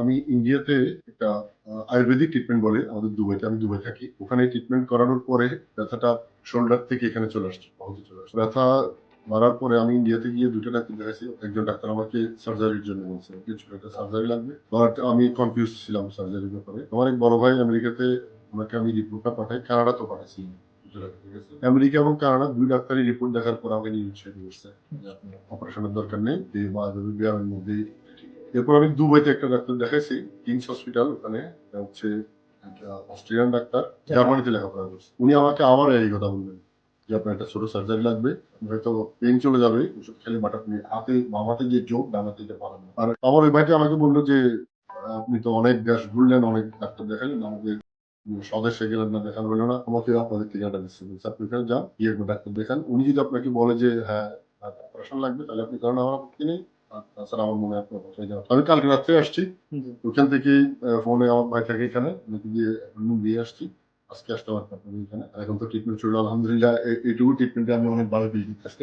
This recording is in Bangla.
আমি ইন্ডিয়াতে একটা আয়ুর্বেদিক ট্রিটমেন্ট বলে আমাদের দুবাইতে আমি দুবাই থাকি। ওখানে ট্রিটমেন্ট করানোর পরে ব্যথাটা শোল্ডার থেকে এখানে চলে আসছে বাহুতে চলে আসছে। ব্যথা মারার পরে আমি ইন্ডিয়াতে গিয়ে দুটো ডাক্তার দেখাইছি। একজন ডাক্তার আমাকে সার্জারির জন্য বলছে কিছু একটা সার্জারি লাগবে? বাট আমি কনফিউজ ছিলাম সার্জারির ব্যাপারে। আমার এক বড় ভাই আমেরিকাতে ওনাকে আমি রিপোর্টটা পাঠাই পাঠাইছি। গুজরাটে, ঠিক আছে? আমেরিকা এবং কানাডা দুই ডাক্তারই রিপোর্ট দেখার পর আমাকে নিয়ে করছে অপারেশনের দরকার নেই ব্যায়ামের মধ্যেই এরপর আমি দুবাইতে একটা ডাক্তার দেখাইছি কিংস হসপিটাল ওখানে। হচ্ছে একটা অস্ট্রেলিয়ান ডাক্তার জার্মানিতে লেখাপড়া করছে। উনি আমাকে আবার এই কথা বললেন যে আপনার একটা ছোট সার্জারি লাগবে হয়তো পেন চলে যাবে ওষুধ খেলে বাট আপনি হাতে বামাতে যে যোগ ডানাতে দিতে পারেন আর আমার ওই ভাইটা আমাকে বলল যে আপনি তো অনেক দেশ ঘুরলেন অনেক ডাক্তার দেখালেন আমাদের স্বদেশে গেলেন না দেখান হলো না। আমাকে আপনাদের ঠিকানাটা দিচ্ছে বলছে, আপনি ওখানে যান গিয়ে ডাক্তার দেখান। উনি যদি আপনাকে বলে যে হ্যাঁ অপারেশন লাগবে তাহলে আপনি কারণ আমার আপত্তি নেই। তাছাড়া আমার মনে আপনার বাসায় যাওয়া আমি কালকে রাত্রে আসছি। ওখান থেকে ফোনে আমার ভাই থাকে এখানে গিয়ে দিয়ে আসছি। আজকে আসতে পারতাম এখানে এখন তো ট্রিটমেন্ট চলল। আলহামদুলিল্লাহ এইটুকু ট্রিটমেন্টে আমি অনেক ভালো পেয়েছি। আজকে